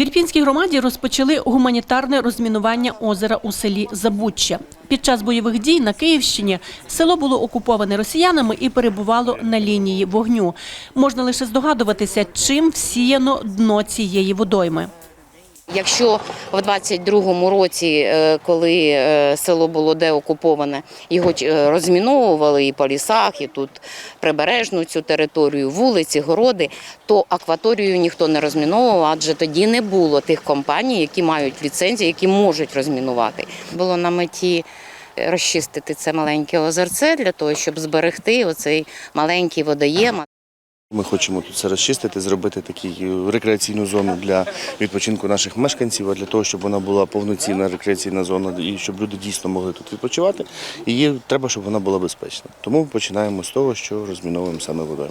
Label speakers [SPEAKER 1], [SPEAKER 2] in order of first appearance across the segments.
[SPEAKER 1] В Ірпінській громаді розпочали гуманітарне розмінування озера у селі Забуччя. Під час бойових дій на Київщині село було окуповане росіянами і перебувало на лінії вогню. Можна лише здогадуватися, чим всіяно дно цієї водойми.
[SPEAKER 2] Якщо в 22-му році, е, коли е, село було деокуповане, його е, розміновували і по лісах, і тут прибережну цю територію, вулиці, городи, то акваторію ніхто не розміновував, адже тоді не було тих компаній, які мають ліцензії, які можуть розмінувати. Було на меті розчистити це маленьке озерце для того, щоб зберегти оцей маленький водоєм.
[SPEAKER 3] Ми хочемо тут все розчистити, зробити таку рекреаційну зону для відпочинку наших мешканців, а для того, щоб вона була повноцінна рекреаційна зона і щоб люди дійсно могли тут відпочивати. Їй треба, щоб вона була безпечна. Тому починаємо з того, що розміновуємо саме водою.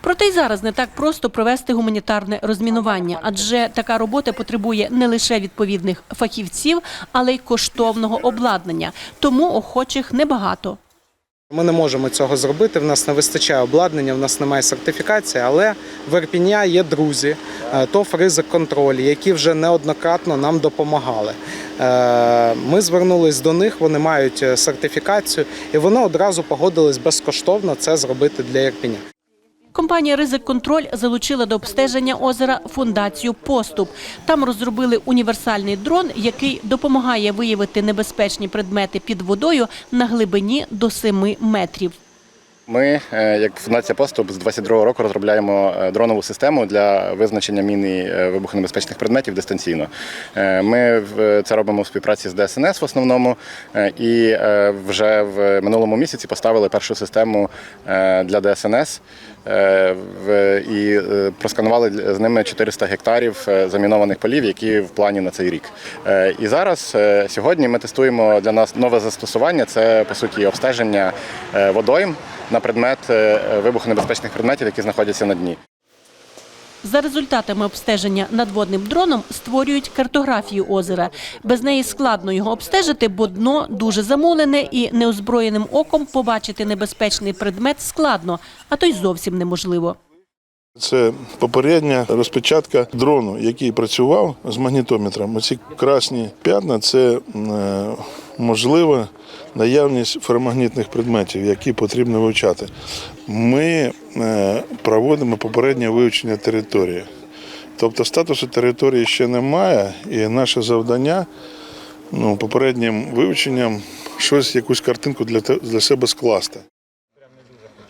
[SPEAKER 1] Проте й зараз не так просто провести гуманітарне розмінування, адже така робота потребує не лише відповідних фахівців, але й коштовного обладнання. Тому охочих небагато.
[SPEAKER 4] Ми не можемо цього зробити. В нас не вистачає обладнання, в нас немає сертифікації, але в Ірпіня є друзі, то ТОВ «Ризик контроль», які вже неоднократно нам допомагали. Е, Ми звернулись до них, вони мають е, сертифікацію, і вони одразу погодились безкоштовно це зробити для Ірпіня.
[SPEAKER 1] Компанія Ризик Контроль залучила до обстеження озера фундацію Поступ. Там розробили універсальний дрон, який допомагає виявити небезпечні предмети під водою на глибині до 7 метрів.
[SPEAKER 5] Ми, е, як Фундація Поступ, з 22 року розробляємо е, дронову систему для визначення міни е, вибухонебезпечних предметів дистанційно. Ми це робимо в співпраці з ДСНС в основному, і вже в минулому місяці поставили першу систему для ДСНС і просканували з ними 400 гектарів замінованих полів, які в плані на цей рік. І зараз сьогодні ми тестуємо для нас нове застосування. Це по суті обстеження водойм на предмет е, вибухонебезпечних предметів, які знаходяться на дні.
[SPEAKER 1] За результатами обстеження надводним дроном створюють картографію озера. Без неї складно його обстежити, бо дно дуже замулене і неозброєним оком побачити небезпечний предмет складно, а то й зовсім неможливо.
[SPEAKER 6] Це попередня розпечатка дрону, який працював з магнітометром. Оці красні п'ятна це е, можлива наявність феромагнітних предметів, які потрібно вивчати. Ми е, проводимо попереднє вивчення території. Тобто статусу території ще немає, і наше завдання ну, попереднім вивченням щось, якусь картинку для, для себе скласти.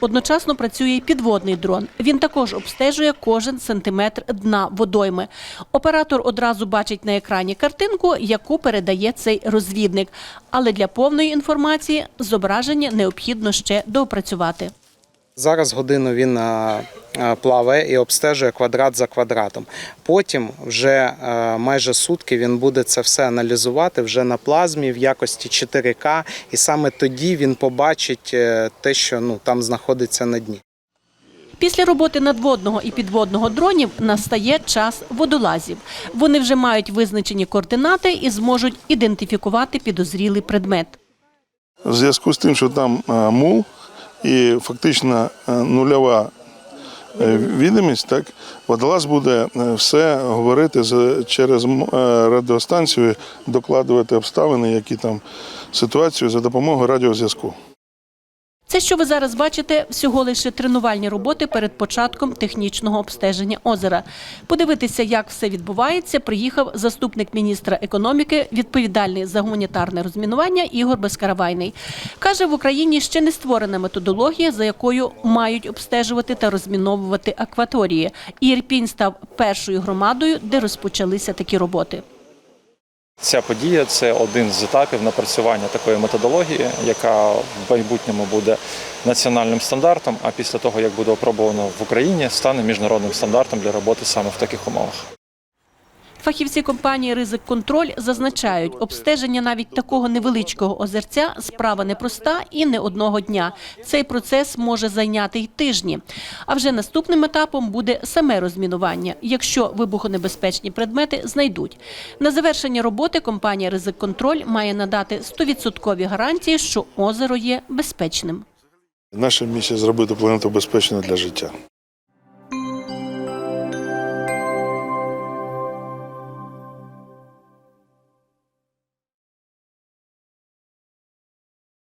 [SPEAKER 1] Одночасно працює й підводний дрон. Він також обстежує кожен сантиметр дна водойми. Оператор одразу бачить на екрані картинку, яку передає цей розвідник. Але для повної інформації зображення необхідно ще доопрацювати.
[SPEAKER 4] Зараз годину він е, е, плаває і обстежує квадрат за квадратом. Потім вже е, майже сутки він буде це все аналізувати вже на плазмі в якості 4К, і саме тоді він побачить те, що ну там знаходиться на дні.
[SPEAKER 1] Після роботи надводного і підводного дронів настає час водолазів. Вони вже мають визначені координати і зможуть ідентифікувати підозрілий предмет.
[SPEAKER 6] В зв'язку з тим, що там мул і фактично е, нульова е, відомість, так водолаз буде е, все говорити через радіостанцію, докладувати обставини, які там ситуацію за допомогою радіозв'язку.
[SPEAKER 1] Це, що ви зараз бачите, всього лише тренувальні роботи перед початком технічного обстеження озера. Подивитися, як все відбувається, приїхав заступник міністра економіки, відповідальний за гуманітарне розмінування Ігор Безкаравайний. Каже, в Україні ще не створена методологія, за якою мають обстежувати та розміновувати акваторії. Ірпінь став першою громадою, де розпочалися такі роботи.
[SPEAKER 7] Ця подія це один з етапів напрацювання такої методології, яка в майбутньому буде національним стандартом. А після того, як буде опробовано в Україні, стане міжнародним стандартом для роботи саме в таких умовах.
[SPEAKER 1] Фахівці компанії Ризик Контроль зазначають, обстеження навіть такого невеличкого озерця справа непроста і не одного дня. Цей процес може зайняти й тижні. А вже наступним етапом буде саме розмінування, якщо вибухонебезпечні предмети знайдуть. На завершення роботи компанія Ризик Контроль має надати 100% гарантії, що озеро є безпечним.
[SPEAKER 6] Наша місія зробити планету безпечною для життя.